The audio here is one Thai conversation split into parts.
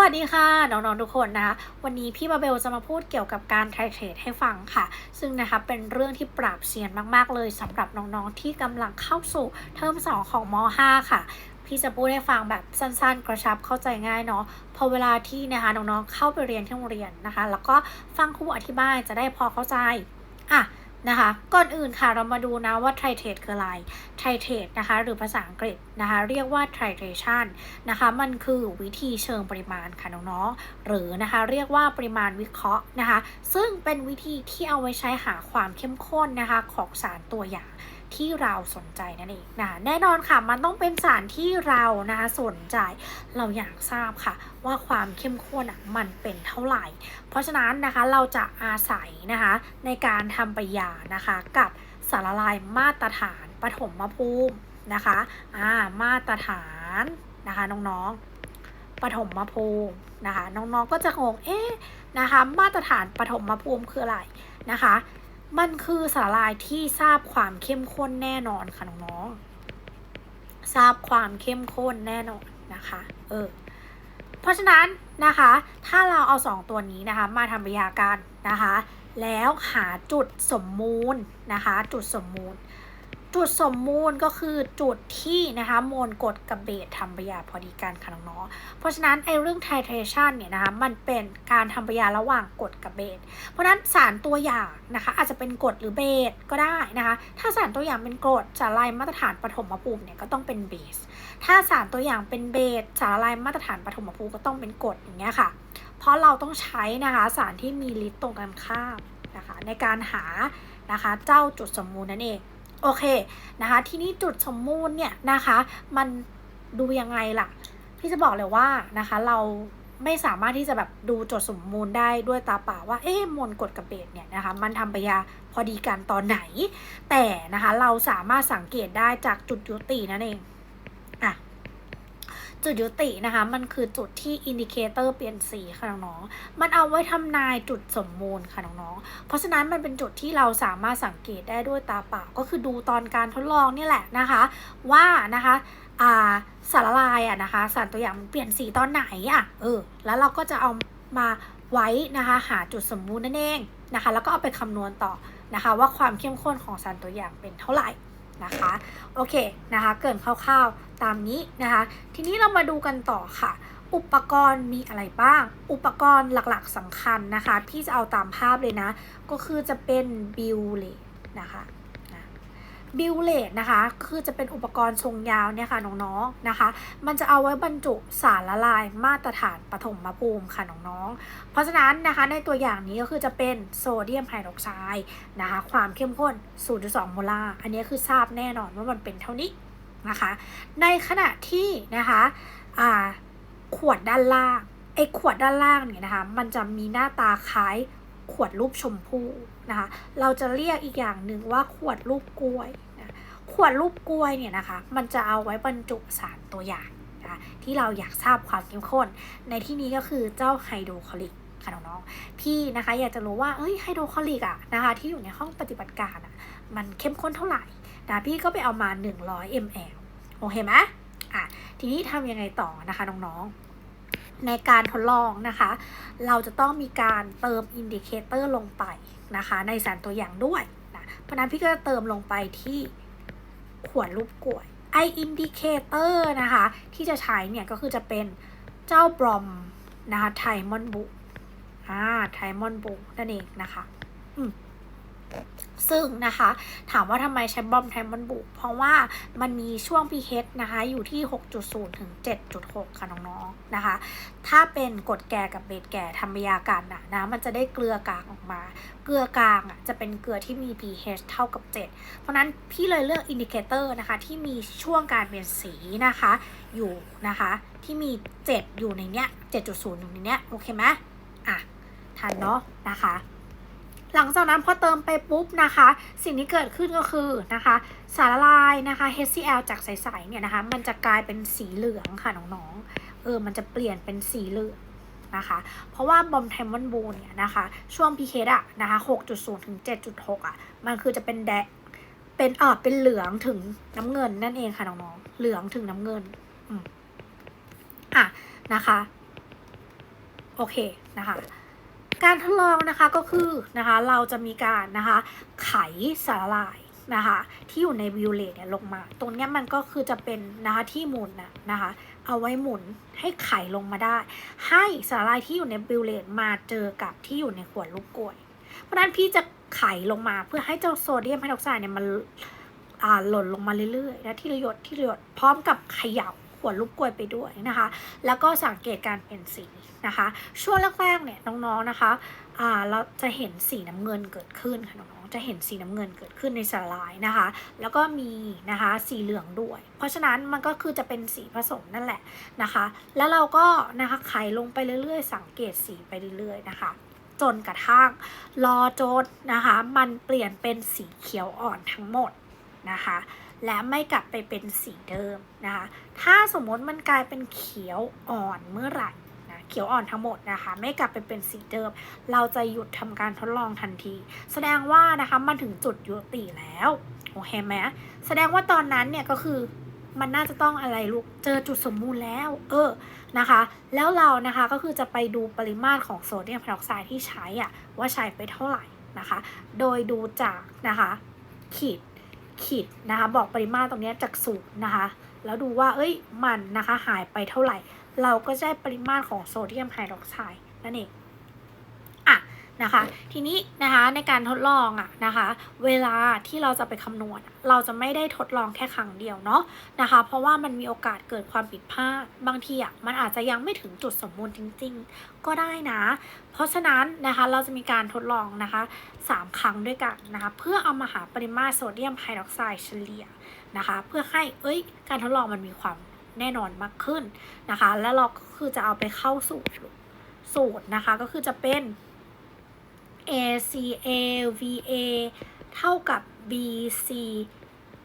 วัสดีค่ะ น้องๆทุกคนนะคะ วันนี้พี่บาเบลจะมาพูดเกี่ยวกับการไทเทรดให้ฟังค่ะ ซึ่งนะคะเป็นเรื่องที่ปราบเซียนมากๆเลยสำหรับน้องๆที่กำลังเข้าสู่เทอม2ของม .5 ค่ะพี่จะพูดให้ฟังแบบสั้นๆ กระชับเข้าใจง่ายเนาะพอเวลาที่นะคะน้องๆเข้าไปเรียนที่โรงเรียนนะคะ แล้วก็ฟังครูอธิบายจะได้พอเข้าใจอะ นะคะ ก่อนอื่นค่ะเรามาดูนะว่าไทเทรดคืออะไรไทเทรดนะคะหรือภาษาอังกฤษนะคะเรียกว่า titration นะคะมันคือวิธีเชิงปริมาณค่ะน้องๆหรือนะคะเรียกว่าปริมาณวิเคราะห์นะคะซึ่งเป็นวิธีที่เอาไว้ใช้หาความเข้มข้นนะคะของสารตัวอย่าง ที่เราสนใจนั่นเองนะคะแน่นอนค่ะมันต้องเป็นสารที่เรานะคะสนใจ เราอยากทราบค่ะว่าความเข้มข้นอะมันเป็นเท่าไหร่ เพราะฉะนั้นนะคะเราจะอาศัยนะคะในการทำปยานะคะกับสารละลายมาตรฐานปฐมภูมินะคะอ่ามาตรฐานนะคะน้องๆปฐมภูมินะคะน้องๆก็จะงงเอ๊ะนะคะมาตรฐานปฐมภูมิคืออะไรนะคะ มันคือสารลายที่ทราบความเข้มข้นแน่นอนค่ะน้องๆทราบความเข้มข้นแน่นอนนะคะ เออ เพราะฉะนั้นนะคะ ถ้าเราเอา2ตัวนี้นะคะมาทำปฏิกิริยาการนะคะ แล้วหาจุดสมมูลนะคะ จุดสมมูล จุดสมมูลก็คือจุดที่นะคะโมลกดกับเบสทำปฏิกิริยาพอดีกันค่ะน้องๆเพราะฉะนั้นไอ้เรื่อง titration เนี่ยนะคะมันเป็นการทำปฏิกิริยาระหว่างกดกับเบสเพราะฉะนั้นสารตัวอย่างนะคะอาจจะเป็นกดหรือเบสก็ได้นะคะถ้าสารตัวอย่างเป็นกรดสารละลายมาตรฐานปฐมภูมิเนี่ยก็ต้องเป็นเบสถ้าสารตัวอย่างเป็นเบสสารละลายมาตรฐานปฐมภูมิก็ต้องเป็นกรดอย่างเงี้ยค่ะ เพราะเราต้องใช้นะคะสารที่มีฤทธิ์ตรงกันข้ามนะคะในการหานะคะเจ้าจุดสมมูลนั่นเอง โอเคนะคะ ทีนี้จุดสมมูลเนี่ยนะคะ มันดูยังไงล่ะ พี่จะบอกเลยว่านะคะเราไม่สามารถที่จะแบบดูจุดสมมูลได้ด้วยตาเปล่าว่าเอ๊ะมวลกดกับเบสเนี่ยนะคะมันทำปยาพอดีกันตอนไหน แต่นะคะเราสามารถสังเกตได้จากจุดยุตินั่นเอง จุดยุตินะคะ มันคือจุดที่อินดิเคเตอร์เปลี่ยนสีค่ะน้องๆ มันเอาไว้ทำนายจุดสมมูลค่ะน้องๆ เพราะฉะนั้นมันเป็นจุดที่เราสามารถสังเกตได้ด้วยตาเปล่า ก็คือดูตอนการทดลองนี่แหละนะคะ ว่านะคะอ่าสารละลายอะนะคะ สารตัวอย่างมันเปลี่ยนสีตอนไหนอะเออแล้วเราก็จะเอามาไว้นะคะหาจุดสมมูลนั่นเองนะคะ แล้วก็เอาไปคำนวณต่อนะคะ ว่าความเข้มข้นของสารตัวอย่างเป็นเท่าไหร่ นะคะโอเคนะคะ เกินคร่าวๆตามนี้นะคะ ทีนี้เรามาดูกันต่อค่ะ อุปกรณ์มีอะไรบ้าง อุปกรณ์หลักๆสำคัญนะคะพี่จะเอาตามภาพเลยนะ ก็คือจะเป็นบิลเลตนะคะ บิลเลตนะคะ คือจะเป็นอุปกรณ์ทรงยาวเนี่ยค่ะน้องๆนะคะ มันจะเอาไว้บรรจุสารละลายมาตรฐานปฐมภูมิค่ะน้องๆ เพราะฉะนั้นนะคะในตัวอย่างนี้ก็คือจะเป็นโซเดียมไฮดรอกไซด์นะคะ ความเข้มข้น 0.2 โมลาร์อันนี้คือทราบแน่นอนว่ามันเป็นเท่านี้นะคะ ในขณะที่นะคะขวดด้านล่างไอ้ขวดด้านล่างเนี่ยนะคะ มันจะมีหน้าตาคล้ายขวดรูปชมพู่นะคะ เราจะเรียกอีกอย่างหนึ่งว่าขวดรูปกล้วย ขวดรูปกล้วยเนี่ยนะคะ มันจะเอาไว้บรรจุสารตัวอย่างนะคะที่เราอยากทราบความเข้มข้น ในที่นี้ก็คือเจ้าไฮโดรคลอริกค่ะน้องๆพี่นะคะอยากจะรู้ว่าเอ้ยไฮโดรคลอริกอะนะคะที่อยู่ในห้องปฏิบัติการอะมันเข้มข้นเท่าไหร่นะพี่ก็ไปเอามา 100 ml โอเคไหมอะทีนี้ทำยังไงต่อนะคะน้องๆ ในการทดลองนะคะ เราจะต้องมีการเติมอินดิเคเตอร์ลงไปนะคะในสารตัวอย่างด้วยนะเพราะนั้นพี่ก็จะเติมลงไปที่ ขวดรูปกลวยไออินดิเคเตอร์นะคะ ที่จะใช้เนี่ยก็คือจะเป็นเจ้าบรอมนะคะไทมอนบุอ่าไทมอนบุนั่นเองนะคะ อืม ซึ่งนะคะถามว่าทำไมใช้บอมไทมอนบุก เพราะว่ามันมีช่วง pH นะคะอยู่ที่ 6.0 ถึง 7.6 ค่ะน้องๆนะคะ ถ้าเป็นกรดแก่กับเบสแก่ทำปฏิกิริยากันนะนะมันจะได้เกลือกลางออกมา เกลือกลางอะจะเป็นเกลือที่มี pH เท่ากับ 7 เพราะนั้นพี่เลยเลือกอินดิเคเตอร์นะคะที่มีช่วงการเปลี่ยนสีนะคะอยู่นะคะที่มี 7 อยู่ในเนี้ย7.0 อยู่ในเนี้ยโอเคไหมอะทันเนาะนะคะ หลังจากนั้นพอเติมไปปุ๊บนะคะ สิ่งที่เกิดขึ้นก็คือนะคะ สารละลายนะคะ HCl จากใสๆเนี่ยนะคะ มันจะกลายเป็นสีเหลืองค่ะน้องๆเออมันจะเปลี่ยนเป็นสีเหลืองนะคะเพราะว่าบอมไทมอนบูเนี่ยนะคะ ช่วง pH อะนะคะ6.0 ถึง 7.6อะมันคือจะเป็นแดงเป็นเออเป็นเหลืองถึงน้ำเงินนั่นเองค่ะน้องๆเหลืองถึงน้ำเงินอืมอะนะคะ โอเคนะคะ การทดลองนะคะก็คือนะคะเราจะมีการนะคะไขสาหร่ายนะคะที่อยู่ในวิวเลตเนี่ยลงมา ตรงเนี้ยมันก็คือจะเป็นนะคะที่หมุนนะนะคะเอาไว้หมุนให้ไขลงมาได้ ให้สาหร่ายที่อยู่ในวิวเลตมาเจอกับที่อยู่ในขวดลูกกล้วย เพราะฉะนั้นพี่จะไขลงมาเพื่อให้เจ้าโซเดียมไฮดรอกไซด์เนี่ยมันอ่าหล่นลงมาเรื่อยๆนะที่ระยดที่ระยดพร้อมกับเขย่า ขวดลูกกลวยไปด้วยนะคะ แล้วก็สังเกตการเปลี่ยนสีนะคะ ช่วงแรกๆเนี่ยน้องๆนะคะอ่าเราจะเห็นสีน้ำเงินเกิดขึ้นค่ะน้องๆจะเห็นสีน้ำเงินเกิดขึ้นในสลายนะคะ แล้วก็มีนะคะสีเหลืองด้วย เพราะฉะนั้นมันก็คือจะเป็นสีผสมนั่นแหละนะคะ แล้วเราก็นะคะไขลงไปเรื่อยๆ สังเกตสีไปเรื่อยๆนะคะจนกระทั่งรอจนนะคะ มันเปลี่ยนเป็นสีเขียวอ่อนทั้งหมดนะคะ และไม่กลับไปเป็นสีเดิมนะคะ ถ้าสมมติมันกลายเป็นเขียวอ่อนเมื่อไหร่นะเขียวอ่อนทั้งหมดนะคะ ไม่กลับไปเป็นสีเดิม เราจะหยุดทำการทดลองทันที แสดงว่านะคะมันถึงจุดยุติแล้วโอเคไหมแสดงว่าตอนนั้นเนี่ยก็คือมันน่าจะต้องอะไรลูก เจอจุดสมบูรณ์แล้ว เออ นะคะ แล้วเรานะคะก็คือจะไปดูปริมาตรของโซเดียมไฮดรอกไซด์ที่ใช้อะว่าใช้ไปเท่าไหร่นะคะ โดยดูจากนะคะ ขีด ขีดนะคะบอกปริมาตรตรงนี้จากสูตรนะคะแล้วดูว่าเอ้ยมันนะคะหายไปเท่าไหร่ เราก็จะได้ปริมาตรของโซเดียมไฮดรอกไซด์นั่นเอง นะคะ ทีนี้นะคะในการทดลองอะนะคะ เวลาที่เราจะไปคำนวณ เราจะไม่ได้ทดลองแค่ครั้งเดียวเนาะนะคะ เพราะว่ามันมีโอกาสเกิดความผิดพลาดบางทีอะมันอาจจะยังไม่ถึงจุดสมบูรณ์จริง ๆ ก็ได้นะ เพราะฉะนั้นนะคะเราจะมีการทดลองนะคะสามครั้งด้วยกันนะคะ เพื่อเอามาหาปริมาตรโซเดียมไฮดรอกไซด์เฉลี่ยนะคะ เพื่อให้เอ้ยการทดลองมันมีความแน่นอนมากขึ้นนะคะ แล้วเราก็คือจะเอาไปเข้าสูตรสูตรนะคะ ก็คือจะเป็น ACA VA เท่ากับ BC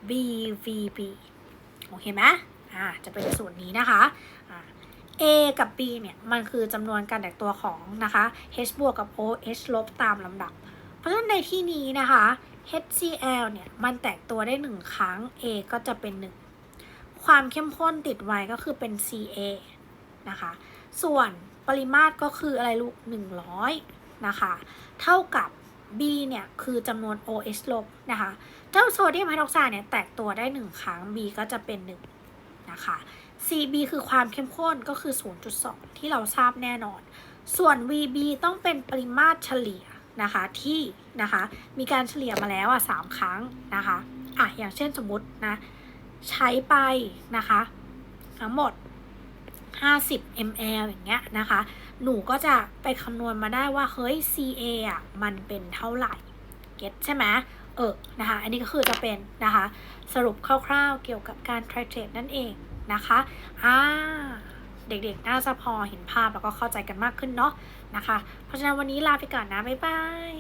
BVB โอเคไหมอ่าจะเป็นสูตรนี้นะคะอ่า A กับ B เนี่ย มันคือจำนวนการแตกตัวของนะคะ H บวกกับ OH ลบตามลำดับ เพราะฉะนั้นในที่นี้นะคะ HCl เนี่ย มันแตกตัวได้ 1 ครั้ง A ก็จะเป็น 1 ความเข้มข้นติดไว้ก็คือเป็น Ca นะคะ ส่วนปริมาตรก็คืออะไรลูก 100 นะคะ เท่ากับ B เนี่ย คือจำนวน OH ลบนะคะ เจ้าโซเดียมไฮดรอกไซด์เนี่ย แตกตัวได้ 1 ครั้ง B ก็จะเป็น 1 นะคะ CB คือความเข้มข้นก็คือ 0.2 ที่เราทราบแน่นอน ส่วน VB ต้องเป็นปริมาตรเฉลี่ยนะคะที่นะคะมีการเฉลี่ยมาแล้วอะสามครั้งนะคะอะอย่างเช่นสมมตินะใช้ไปนะคะทั้งหมด 50 ml อย่างเงี้ยนะคะ หนูก็จะไปคำนวณมาได้ว่า เฮ้ย CA อะ มันเป็นเท่าไหร่ เก็ตใช่ไหมเออ นะคะ อันนี้ก็คือจะเป็นนะคะ สรุปคร่าวๆเกี่ยวกับการไทเทรตนั่นเองนะคะ อ่า เด็กๆ น่าจะพอเห็นภาพแล้วก็เข้าใจกันมากขึ้นเนาะนะคะ เพราะฉะนั้นวันนี้ลาไปก่อนนะ บ๊ายบาย